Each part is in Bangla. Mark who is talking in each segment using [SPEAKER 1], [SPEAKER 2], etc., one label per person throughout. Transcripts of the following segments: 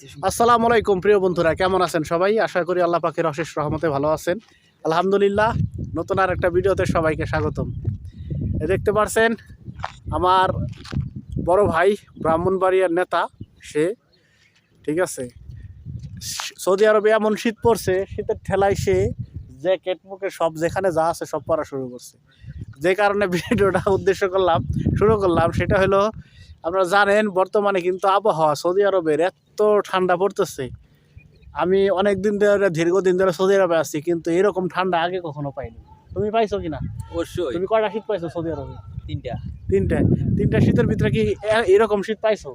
[SPEAKER 1] আসসালামু আলাইকুম প্রিয় বন্ধুরা, কেমন আছেন সবাই? আশা করি আল্লাহ পাকের অশেষ রহমতে ভালো আছেন। আলহামদুলিল্লাহ, নতুন আর একটা ভিডিওতে সবাইকে স্বাগতম। এ দেখতে পারছেন, আমার বড় ভাই ব্রাহ্মণবাড়িয়ার নেতা, সে, ঠিক আছে? সৌদি আরবে এমন শীত পড়ছে, শীতের ঠেলায় সে জ্যাকেট, মুখে সব যেখানে যা আছে সব পরা শুরু করছে। যে কারণে ভিডিওটা উদ্দেশ্য করলাম, শুরু করলাম, সেটা হলো আপনারা জানেন বর্তমানে কিন্তু আবহাওয়া সৌদি আরবের এত ঠান্ডা পড়তেছে। আমি অনেক দিন ধরে দীর্ঘদিন ধরে সৌদি আরবে আছি কিন্তু এরকম ঠান্ডা আগে কখনো পাইনি। তুমি পাইছো কিনা?
[SPEAKER 2] অবশ্যই।
[SPEAKER 1] তুমি কয়টা শীত পাইছো সৌদি আরবে?
[SPEAKER 2] তিনটা।
[SPEAKER 1] তিনটা। তিনটা শীতের ভিতরে কি এরকম শীত পাইছো?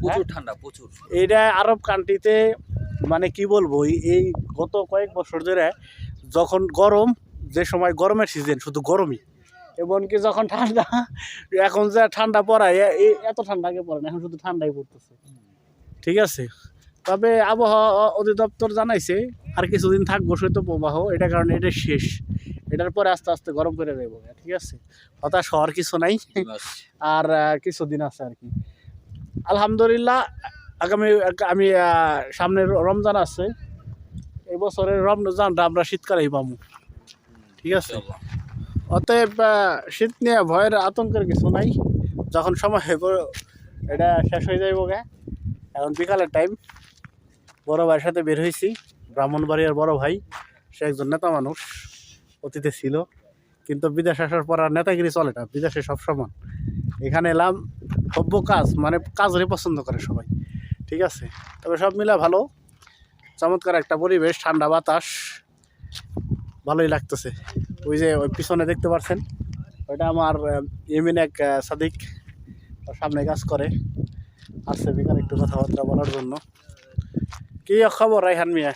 [SPEAKER 2] প্রচুর ঠান্ডা প্রচুর।
[SPEAKER 1] এইটা আরব কান্ট্রিতে মানে কি বলব এই- এই গত কয়েক বছর ধরে যখন গরম যে সময় গরমের সিজন শুধু গরমই এমনকি যখন ঠান্ডা এখন যে ঠান্ডা পড়ায় এত ঠান্ডা আগে পড়ে না এখন শুধু ঠান্ডাই পড়তেছে। ঠিক আছে? তবে আবহাওয়া অধিদপ্তর জানাইছে আর কিছুদিন থাকব শৈত্য প্রবাহ এটা কারণে এটা শেষ। এটার পরে আস্তে আস্তে গরম করে দেবো ঠিক আছে? হতাশ হওয়ার কিছু নাই। আর কিছুদিন আছে আর কি। আলহামদুলিল্লাহ আগামী আমি সামনে রমজান আছে। এই বছরের রমজানটা আমরা শীতকালেই পাবো। ঠিক আছে। অতএব শীত নিয়ে ভয়ের আতঙ্কের কিছু নাই। যখন সময় হইব, এটা শেষ হয়ে যাইব গে। এখন বিকালের টাইম বড় ভাইয়ের সাথে বের হয়েছি ব্রাহ্মণবাড়িয়ার বড় ভাই, সে একজন নেতা মানুষ, অতীতে ছিল। কিন্তু বিদেশ আসার পর আর নেতাগিরি চলে না। বিদেশে সব সমান। এখানে এলাম সভ্য কাজ মানে কাজরে পছন্দ করে সবাই। ঠিক আছে? তবে সব মিলে ভালো। চমৎকার একটা পরিবেশ, ঠান্ডা বাতাস। ভালোই লাগতেছে। ওই যে ওই পিছনে দেখতে পাচ্ছেন ওইটা আমার ইমিন এক সাদিক। সামনে কাজ করে। আসছে বেকার একটু কথাবার্তা বলার জন্য। কী খবর, রাইহান মিয়া?